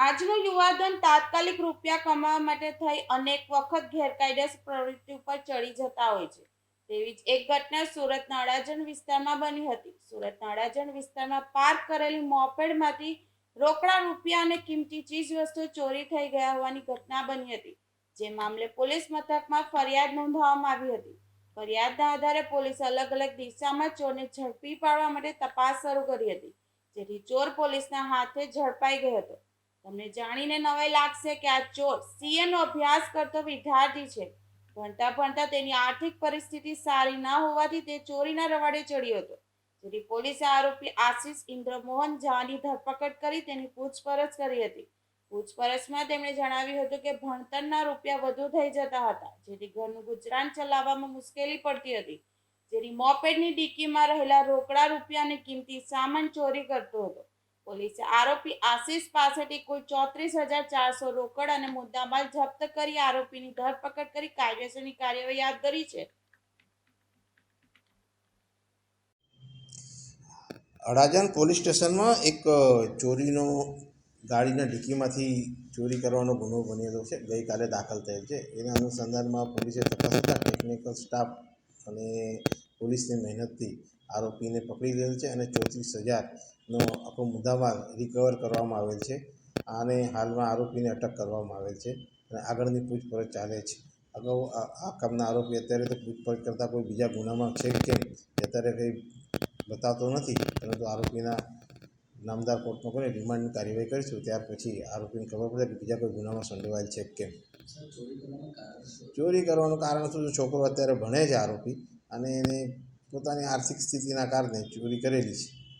આજનું યુવાધન તાત્કાલિક રૂપિયા કમાવા માટે થઈ અનેક વખત ગેરકાયદેસ પ્રવૃત્તિ ઉપર ચડી જતા હોય છે. તેવી જ એક ઘટના સુરતના અડાજણ વિસ્તારમાં બની હતી. સુરતના અડાજણ વિસ્તારમાં પાર્ક કરેલી મોપેડમાંથી રોકડા રૂપિયા અને કિંમતી ચીજ વસ્તુઓ ચોરી થઈ ગયા હોવાની ઘટના બની હતી, જે મામલે પોલીસ મથકમાં ફરિયાદ નોંધવામાં આવી હતી. ફરિયાદના આધારે પોલીસ અલગ અલગ દિશામાં ચોરને ઝડપી પાડવા માટે તપાસ શરૂ કરી હતી, જેથી ચોર પોલીસના હાથે ઝડપાઈ ગયો હતો. તમને જાણીને નવાઈ લાગશે કે આ ચોર સીએ નો અભ્યાસ કરતો વિદ્યાર્થી છે. ભણતા ભણતા તેની આર્થિક પરિસ્થિતિ સારી ના હોવાથી તે ચોરીના રવાડે ચડ્યો હતો. જેથી પોલીસે આરોપી આશીષ ઇન્દ્રમોહન ઝાની ધરપકડ કરી તેની પૂછપરછ કરી હતી. પૂછપરછમાં તેમણે જણાવ્યું હતું કે ભણતરના રૂપિયા વધુ થઈ જતા હતા, જેથી ઘરનું ગુજરાન ચલાવવામાં મુશ્કેલી પડતી હતી. જેની મોપેડની ડીકીમાં રહેલા રોકડા રૂપિયા અને કિંમતી સામાન ચોરી કરતો હતો. પોલીસે આરોપી આશીષ પાસેથી કુલ ચોત્રીસ હજાર ચારસો રોકડ અને મુદ્દામાલ જપ્ત કરી આરોપીની ધરપકડ કરી કાયદેસરની કાર્યવાહી હાથ ધરી છે. અડાજણ પોલીસ સ્ટેશનમાં એક ચોરીનો ગાડીના ડિક્કીમાંથી ચોરી કરવાનો ગુનો બનેલો છે, ગઈકાલે દાખલ થયેલ છે. એના અનુસંધાનમાં પોલીસે તપાસ ટેકનિકલ સ્ટાફ અને પોલીસની મહેનતથી આરોપીને પકડી લીધેલ છે અને ચોત્રીસ હજારનો આખો મુદ્દામાલ રિકવર કરવામાં આવેલ છે. અને હાલમાં આરોપીને અટક કરવામાં આવેલ છે અને આગળની પૂછપરછ ચાલે છે. અગાઉ આ કામના આરોપી અત્યારે તો પૂછપરછ કરતાં કોઈ બીજા ગુનામાં છે કે અત્યારે કંઈ બતાવતો નથી, પરંતુ આરોપીના નામદાર કોર્ટમાં કોઈ રિમાન્ડની કાર્યવાહી કરીશું. ત્યાર પછી આરોપીને ખબર પડે કે બીજા કોઈ ગુનામાં સંડોવાયેલ છે કેમ. ચોરી કરવાનું કારણ શું છોકરો અત્યારે ભણે છે આરોપી અને એને પોતાની આર્થિક સ્થિતિના કારણે ચોરી કરેલી છે.